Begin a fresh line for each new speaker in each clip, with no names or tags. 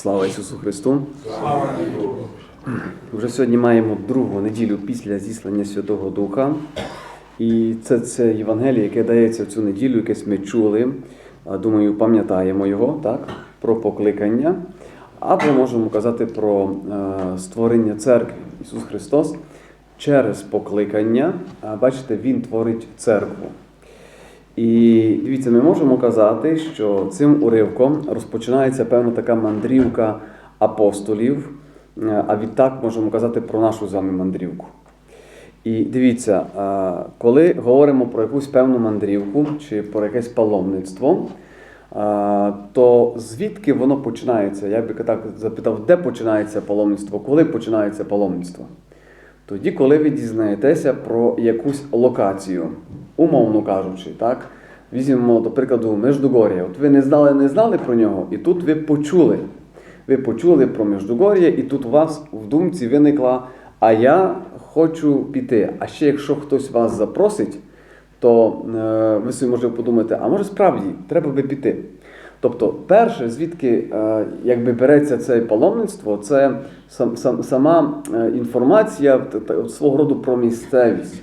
Слава Ісусу Христу!
Слава.
Вже сьогодні маємо другу неділю після зіслання Святого Духа. І це це Євангеліє, яке дається в цю неділю, якесь ми чули. Думаю, пам'ятаємо його, так? Про покликання. Або можемо казати про е, створення церкви. Ісус Христос через покликання, бачите, Він творить церкву. І дивіться, ми можемо казати, що цим уривком розпочинається певна така мандрівка апостолів, е, а відтак можемо казати про нашу з вами мандрівку. І дивіться, е, коли говоримо про якусь певну мандрівку чи про якесь паломництво, е, то звідки воно починається? Я би так запитав, де починається паломництво, коли починається паломництво? Тоді, коли ви дізнаєтеся про якусь локацію, умовно кажучи, так? Візьмемо, до прикладу, Междугор'я. От ви не знали, не знали про нього, і тут ви почули. Ви почули про Междугор'я, і тут у вас в думці виникла, а я хочу піти. А ще якщо хтось вас запросить, то е, ви собі можете подумати, а може справді треба би піти. Тобто, перше, звідки е, якби береться це паломництво, це сам, сам, сама е, інформація свого роду про місцевість.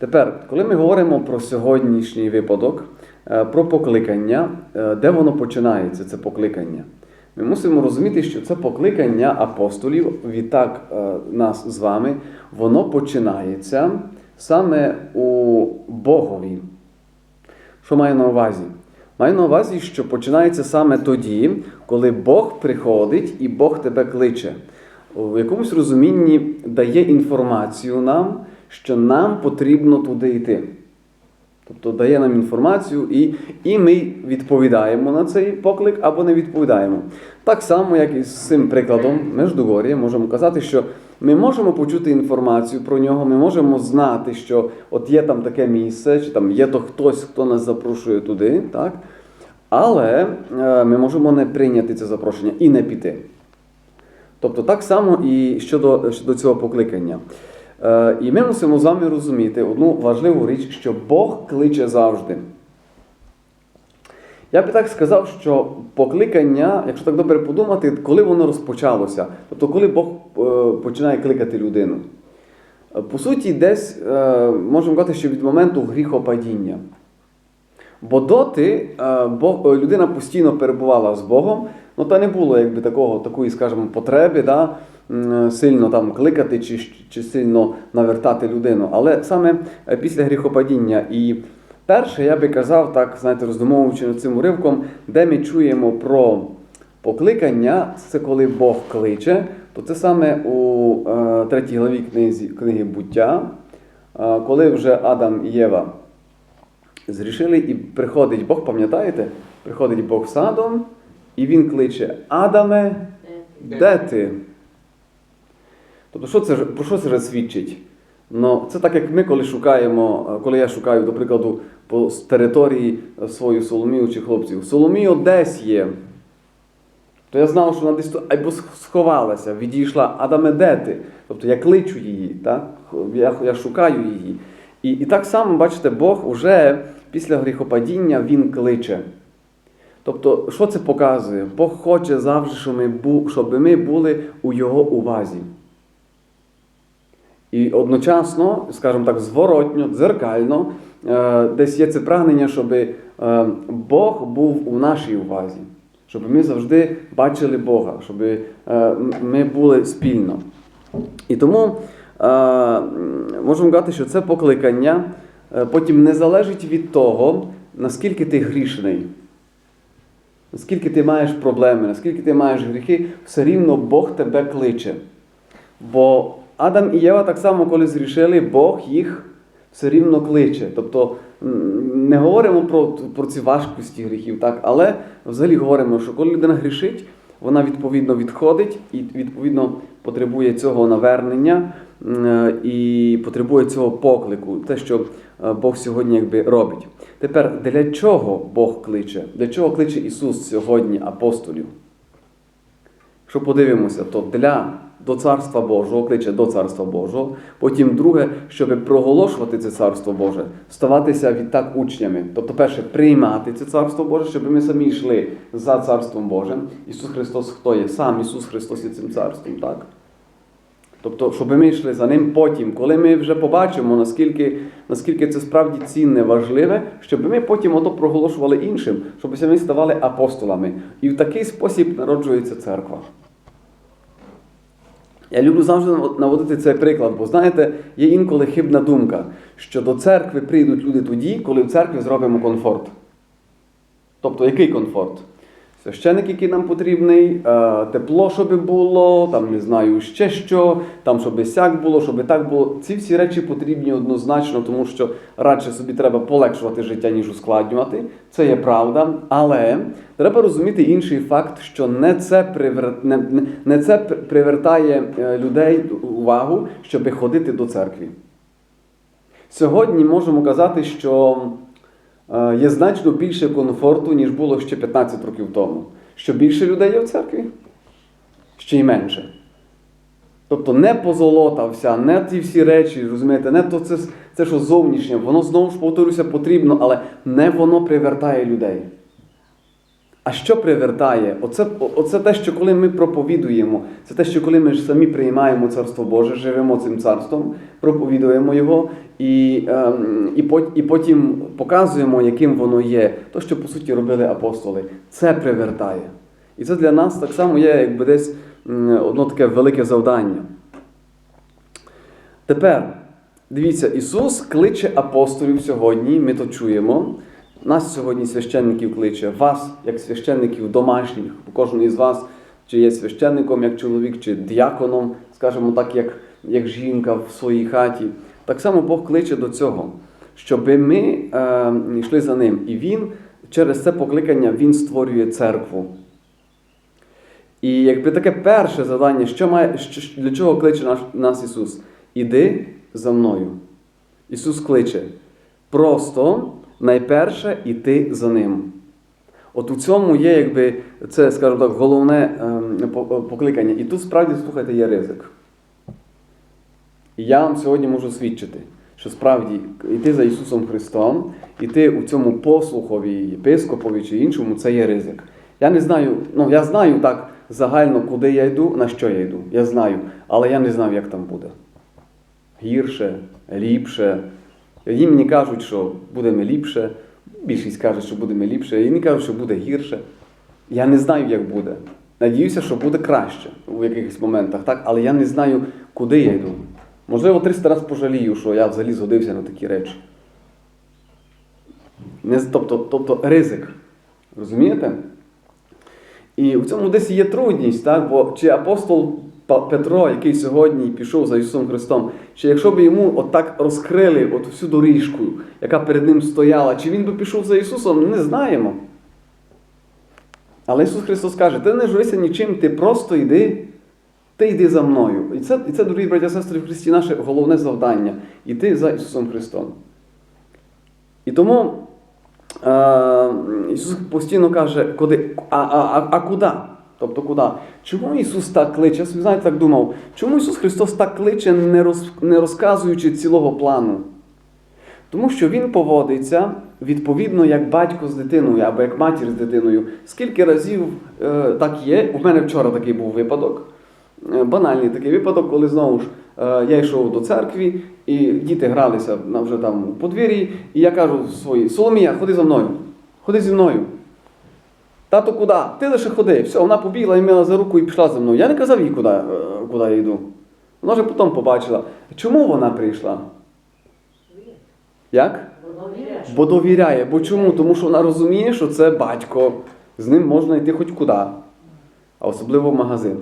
Тепер, коли ми говоримо про сьогоднішній випадок, е, про покликання, е, де воно починається, це покликання? Ми мусимо розуміти, що це покликання апостолів, відтак е, нас з вами, воно починається саме у Богові. Що маю на увазі? Маю на увазі, що починається саме тоді, коли Бог приходить і Бог тебе кличе. У якомусь розумінні дає інформацію нам, що нам потрібно туди йти. Тобто дає нам інформацію, і, і ми відповідаємо на цей поклик або не відповідаємо. Так само, як і з цим прикладом Междугор'я, можемо казати, що ми можемо почути інформацію про нього, ми можемо знати, що от є там таке місце, чи там є то хтось, хто нас запрошує туди, так? але е, ми можемо не прийняти це запрошення і не піти. Тобто так само і щодо, щодо цього покликання. Е, І ми мусимо з вами розуміти одну важливу річ, що Бог кличе завжди. Я би так сказав, що покликання, якщо так добре подумати, коли воно розпочалося, тобто коли Бог е, починає кликати людину. По суті, десь е, можемо казати, що від моменту гріхопадіння. Бо доти людина постійно перебувала з Богом, ну та не було якби такого, такої, скажімо, потреби да, сильно там кликати чи, чи сильно навертати людину. Але саме е, після гріхопадіння і перше, я би казав, так, знаєте, роздумовуючи над цим уривком, де ми чуємо про покликання, це коли Бог кличе, то це саме у е, третій главі книзі, книги буття, е, коли вже Адам і Єва зрішили, і приходить Бог, пам'ятаєте? Приходить Бог садом, і він кличе Адаме, де ти? Тобто, що це, про що це свідчить? Ну, це так, як ми, коли шукаємо, е, коли я шукаю, до прикладу, по території е, свою Соломію чи хлопців. Соломію десь є. То я знав, що вона десь або сховалася, відійшла, Адаме, де ти? Тобто я кличу її, так? Я, я шукаю її. І, і так само, бачите, Бог уже після гріхопадіння Він кличе. Тобто, що це показує? Бог хоче завжди, щоб ми були у Його увазі. І одночасно, скажімо так, зворотньо, дзеркально, е, десь є це прагнення, щоб е, Бог був у нашій увазі, щоб ми завжди бачили Бога, щоб е, ми були спільно. І тому можемо казати, що це покликання потім не залежить від того, наскільки ти грішний. Наскільки ти маєш проблеми, наскільки ти маєш гріхи, все рівно Бог тебе кличе. Бо Адам і Єва так само, коли зрішили, Бог їх все рівно кличе. Тобто не говоримо про, про ці важкості гріхів, так? але взагалі говоримо, що коли людина грішить, вона відповідно відходить і відповідно потребує цього навернення е, і потребує цього поклику, те, що е, Бог сьогодні якби робить. Тепер для чого Бог кличе? Для чого кличе Ісус сьогодні апостолів? Якщо подивимося, то для до Царства Божого, кличе до Царства Божого. Потім друге, щоб проголошувати це Царство Боже, ставатися відтак учнями. Тобто, перше, приймати це Царство Боже, щоб ми самі йшли за Царством Божим. Ісус Христос хто є? Сам Ісус Христос є цим царством, так? Тобто, щоб ми йшли за ним потім, коли ми вже побачимо, наскільки, наскільки це справді цінне, важливе, щоб ми потім ото проголошували іншим, щоб самі ставали апостолами. І в такий спосіб народжується церква. Я люблю завжди наводити цей приклад, бо знаєте, є інколи хибна думка, що до церкви прийдуть люди тоді, коли в церкві зробимо комфорт. Тобто, який комфорт? Священик, який нам потрібний, е, тепло, щоб було, там не знаю ще що, там щоб сяк було, щоб так було. Ці всі речі потрібні однозначно, тому що радше собі треба полегшувати життя, ніж ускладнювати. Це є правда. Але треба розуміти інший факт, що не це привер... не, не- це привертає е, людей увагу, щоб ходити до церкви. Сьогодні можемо казати, що є значно більше комфорту, ніж було ще 15 років тому. Що більше людей є в церкві? Ще й менше. Тобто не позолота вся, не ті всі речі, розумієте, не то це, це що зовнішнє, воно знову ж повторюся потрібно, але не воно привертає людей. А що привертає? Оце, оце те, що коли ми проповідуємо, це те, що коли ми ж самі приймаємо Царство Боже, живемо цим царством, проповідуємо його і, ем, і, і потім показуємо, яким воно є. То, що по суті робили апостоли, це привертає. І це для нас так само є, якби десь одно таке велике завдання. Тепер, дивіться, Ісус кличе апостолів сьогодні, ми то чуємо. Нас сьогодні священників кличе, вас, як священників домашніх, кожен із вас, чи є священником як чоловік, чи діаконом, скажімо так, як, як жінка в своїй хаті. Так само Бог кличе до цього, щоб ми е, йшли за ним. І Він через це покликання Він створює церкву. І якби таке перше завдання, що має, що, для чого кличе наш, нас Ісус? Іди за мною. Ісус кличе. Просто найперше іти за Ним. От у цьому є, якби, це, скажімо так, головне ем, покликання. І тут справді, слухайте, є ризик. І я вам сьогодні можу свідчити, що справді йти за Ісусом Христом, іти у цьому послухові, єпископові чи іншому, це є ризик. Я не знаю, ну я знаю так загально, куди я йду, на що я йду. Я знаю, але я не знаю, як там буде. Гірше, ліпше. Одні мені кажуть, що будемо ліпше, більшість каже, що будемо ліпше, інші кажуть, що буде гірше. Я не знаю, як буде. Надіюся, що буде краще у якихось моментах, так? але я не знаю, куди я йду. Можливо, 300 разів пожалію, що я взагалі згодився на такі речі. Не, тобто, тобто ризик. Розумієте? І в цьому десь є трудність, так? бо чи апостол Петро, який сьогодні пішов за Ісусом Христом, чи якщо б йому отак розкрили от всю доріжку, яка перед ним стояла, чи він би пішов за Ісусом, не знаємо. Але Ісус Христос каже: ти не журися нічим, ти просто йди, ти йди за мною. І це, і це, дорогі браття і сестри в Христі, наше головне завдання йти за Ісусом Христом. І тому е, Ісус постійно каже, куди, а, а, а, а куди? Тобто куди? Чому Ісус так кличе? Я знаєте, так думав, чому Ісус Христос так кличе, не, роз, не розказуючи цілого плану? Тому що Він поводиться відповідно як батько з дитиною або як матір з дитиною. Скільки разів е, так є? У мене вчора такий був випадок. Е, Банальний такий випадок, коли знову ж е, я йшов до церкви, і діти гралися вже там у подвір'ї, і я кажу своїй Соломія, ходи за мною, ходи зі мною. Тато, куди? Ти лише ходи. Все, вона побігла і мила за руку і пішла за мною. Я не казав їй, куди, е, куди я йду. Вона вже потім побачила. Чому вона прийшла? Як? Бо довіряє. Бо чому? Тому що вона розуміє, що це батько. З ним можна йти хоч куди, а особливо в магазин.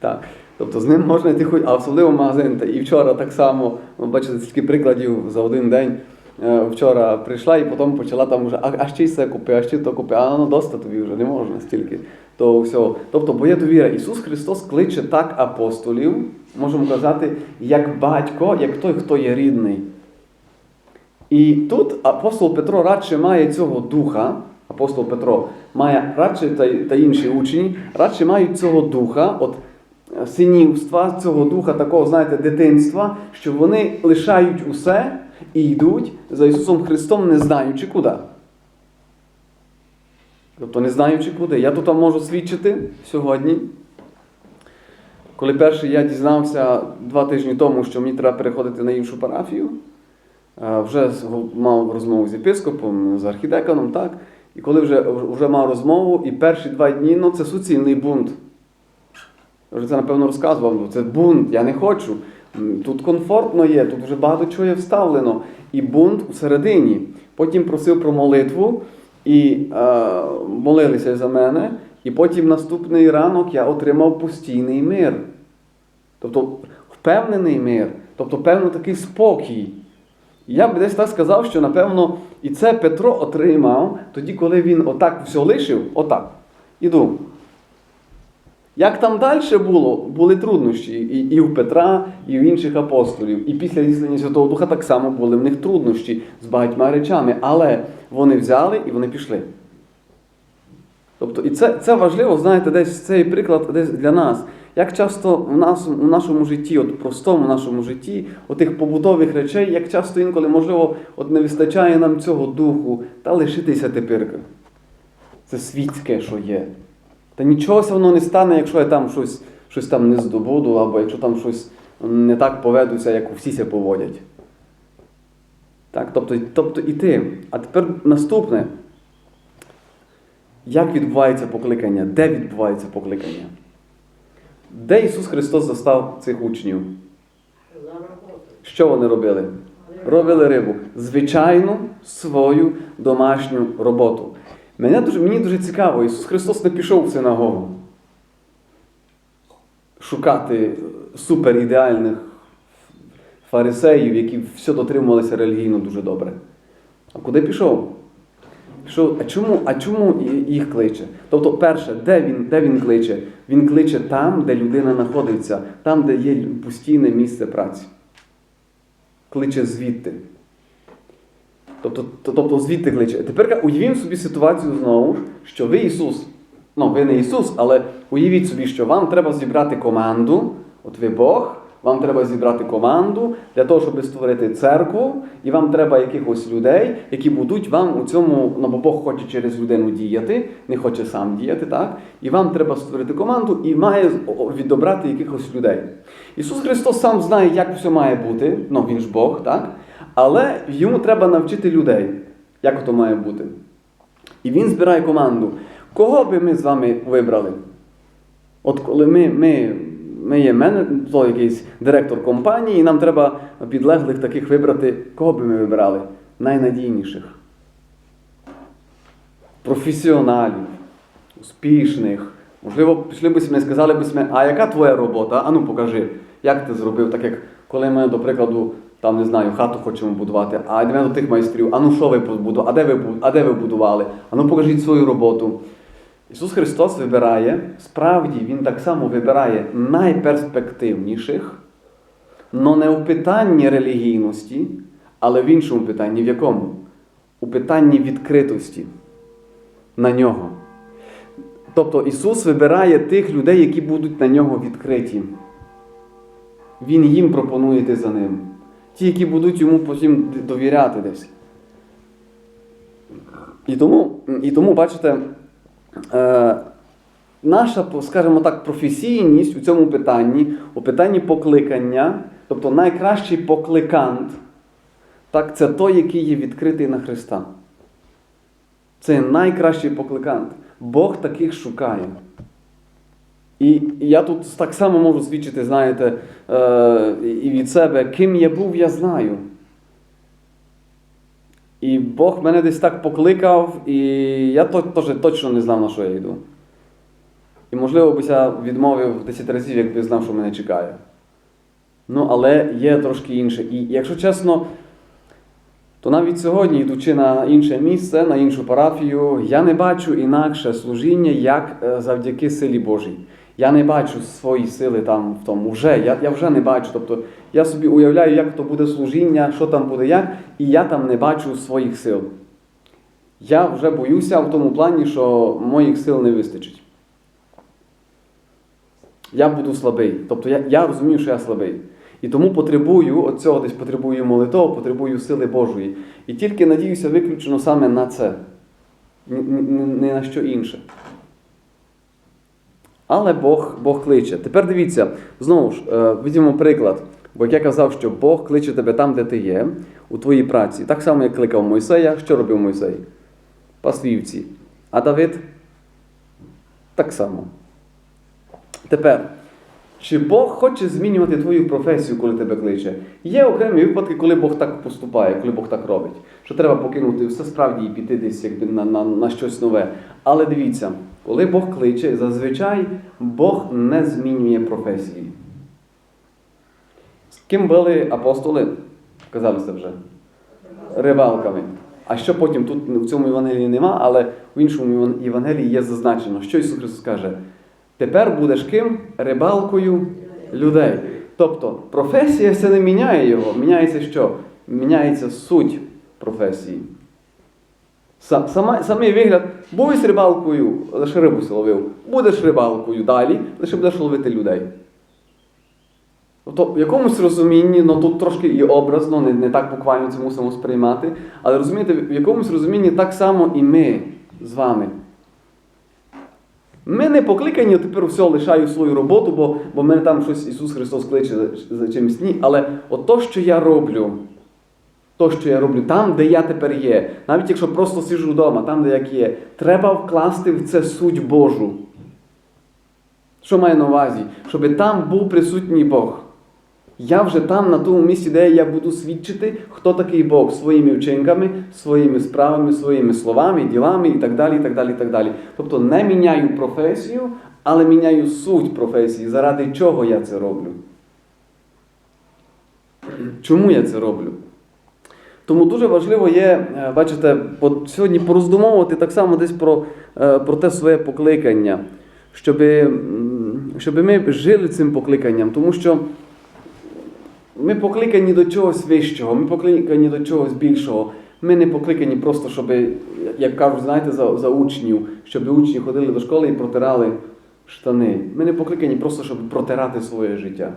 Так. Тобто з ним можна йти хоч, а особливо в магазин. І вчора так само, ну, бачите, стільки прикладів за один день. Е, Вчора прийшла і потім почала там вже, а, а ще й це купи, а ще то купи, а ну доста тобі вже не можна стільки. То всього. Тобто, бо є довіра. Ісус Христос кличе так апостолів, можемо казати, як батько, як той, хто є рідний. І тут апостол Петро радше має цього духа, апостол Петро, має радше та, та інші учні, радше мають цього духа, от е, синівства, цього духа, такого, знаєте, дитинства, що вони лишають усе і йдуть за Ісусом Христом, не знаючи куди. Тобто не знаючи куди. Я тут можу свідчити сьогодні. Коли перший я дізнався два тижні тому, що мені треба переходити на іншу парафію, е, вже мав розмову з єпископом, з архідеканом, так? І коли вже, вже мав розмову, і перші два дні, ну це суцільний бунт. Вже це, напевно, розказував. ну, Це бунт, я не хочу. Тут комфортно є, тут вже багато чого є вставлено. І бунт усередині. Потім просив про молитву, і е, молилися за мене. І потім наступний ранок я отримав постійний мир. Тобто впевнений мир, тобто певно такий спокій. Я б десь так сказав, що напевно і це Петро отримав тоді, коли він отак все лишив, отак. Іду. Як там далі було, були труднощі і, і в Петра, і в інших апостолів. І після зіслання Святого Духа так само були в них труднощі з багатьма речами. Але вони взяли і вони пішли. Тобто, і це, це важливо, знаєте, десь цей приклад десь для нас. Як часто в, нас, в нашому житті, от простому нашому житті, отих побутових речей, як часто інколи, можливо, от не вистачає нам цього духу та лишитися тепер. Це світське, що є. Та нічого воно не стане, якщо я там щось, щось там не здобуду, або якщо там щось не так поведуся, як всі ся поводять. Так, тобто, тобто і ти. А тепер наступне. Як відбувається покликання? Де відбувається покликання? Де Ісус Христос застав цих учнів? Що вони робили? Робили рибу. Звичайну свою домашню роботу. Мене дуже, мені дуже цікаво, Ісус Христос не пішов в синагогу шукати суперідеальних фарисеїв, які все дотримувалися релігійно дуже добре. А куди пішов? Пішов, а чому, а чому їх кличе? Тобто, перше, де він, де він кличе? Він кличе там, де людина знаходиться, там, де є постійне місце праці. Кличе звідти. Тобто, то- тобто звідти кличе. Тепер уявімо собі ситуацію знову, що ви Ісус. Ну, ви не Ісус, але уявіть собі, що вам треба зібрати команду, от ви Бог, вам треба зібрати команду для того, щоб створити церкву, і вам треба якихось людей, які будуть вам у цьому, ну бо Бог хоче через людину діяти, не хоче сам діяти, так? І вам треба створити команду і має відобрати якихось людей. Ісус Христос сам знає, як все має бути, ну він ж Бог, так? Але йому треба навчити людей, як то має бути. І він збирає команду. Кого би ми з вами вибрали? От коли ми, ми, ми є мене, якийсь директор компанії, і нам треба підлеглих таких вибрати, кого би ми вибирали? Найнадійніших. Професіоналів, успішних. Можливо, пішли б ми, сказали б а яка твоя робота? А ну покажи, як ти зробив, так як коли ми, до прикладу, там не знаю, хату хочемо будувати, а йдемо до тих майстрів, а ну що ви побудували, а де ви, а де ви будували? А ну покажіть свою роботу. Ісус Христос вибирає, справді Він так само вибирає найперспективніших, але не у питанні релігійності, але в іншому питанні, в якому? У питанні відкритості на нього. Тобто Ісус вибирає тих людей, які будуть на нього відкриті. Він їм пропонує йти за ним. Ті, які будуть йому потім довіряти десь. І тому, і тому бачите, е, наша, скажімо так, професійність у цьому питанні, у питанні покликання, тобто найкращий покликант, так, це той, який є відкритий на Христа. Це найкращий покликант. Бог таких шукає. І я тут так само можу свідчити, знаєте, е, і від себе, ким я був, я знаю. І Бог мене десь так покликав, і я теж точно не знав, на що я йду. І, можливо, б я відмовив 10 разів, якби знав, що мене чекає. Ну, але є трошки інше. І якщо чесно, то навіть сьогодні, йдучи на інше місце, на іншу парафію, я не бачу інакше служіння, як е, завдяки силі Божій. Я не бачу свої сили там в тому. Вже, я, я вже не бачу. Тобто я собі уявляю, як то буде служіння, що там буде як, і я там не бачу своїх сил. я вже боюся в тому плані, що моїх сил не вистачить. Я буду слабий. Тобто я, я розумію, що я слабий. І тому потребую от цього десь потребую молитов, потребую сили Божої. І тільки надіюся виключно саме на це, ні, ні, ні на що інше. Але Бог, Бог кличе. Тепер дивіться, знову ж, е, візьмемо приклад. Бо як я казав, що Бог кличе тебе там, де ти є, у твоїй праці. Так само, як кликав Мойсея, що робив Мойсей? Пас вівці. А Давид? Так само. Тепер, чи Бог хоче змінювати твою професію, коли тебе кличе? Є окремі випадки, коли Бог так поступає, коли Бог так робить. Що треба покинути все справді і піти десь якби, на, на, на щось нове. Але дивіться, коли Бог кличе, зазвичай Бог не змінює професії. З ким були апостоли? Казали це вже. Рибалками. А що потім тут в цьому Євангелії нема, але в іншому Єван- Євангелії є зазначено, що Ісус Христос каже: тепер будеш ким? Рибалкою людей. Тобто професія це не міняє його. Міняється що? Міняється суть професії. Са- Сама, самий вигляд, будеш рибалкою, лише рибу ловив, будеш рибалкою далі, лише будеш ловити людей. Тобто в якомусь розумінні, ну тут трошки і образно, не, не так буквально це мусимо сприймати, але розумієте, в якомусь розумінні так само і ми з вами. Ми не покликані тепер все лишаю свою роботу, бо, бо мене там щось Ісус Христос кличе за, за чимось ні. Але от то, що я роблю, то, що я роблю, там, де я тепер є, навіть якщо просто сиджу вдома, там, де як є, треба вкласти в це суть Божу. Що маю на увазі? Щоб там був присутній Бог. Я вже там, на тому місці, де я буду свідчити, хто такий Бог своїми вчинками, своїми справами, своїми словами, ділами і так далі. і так далі, і так далі. Тобто не міняю професію, але міняю суть професії, заради чого я це роблю. Чому я це роблю? Тому дуже важливо є, е, бачите, сьогодні пороздумовувати так само десь про, е, про те своє покликання, щоб, щоб ми жили цим покликанням, тому що ми покликані до чогось вищого, ми покликані до чогось більшого. Ми не покликані просто, щоб, як кажуть, знаєте, за, за учнів, щоб учні ходили до школи і протирали штани. Ми не покликані просто, щоб протирати своє життя.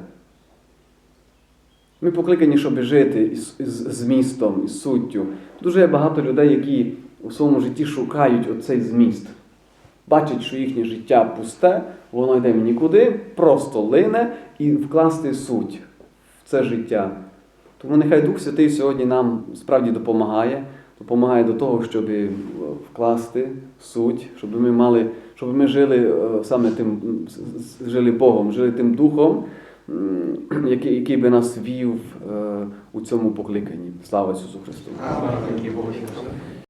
Ми покликані, щоб жити із, змістом, із суттю. Дуже багато людей, які у своєму житті шукають оцей зміст. Бачать, що їхнє життя пусте, воно йде нікуди, просто лине і вкласти суть в це життя. Тому нехай Дух Святий сьогодні нам справді допомагає, допомагає до того, щоб е, вкласти суть, щоб ми мали, щоб ми жили е, саме тим, жили Богом, жили тим духом, який, який би нас вів е, у цьому покликанні. Слава Ісусу Христу!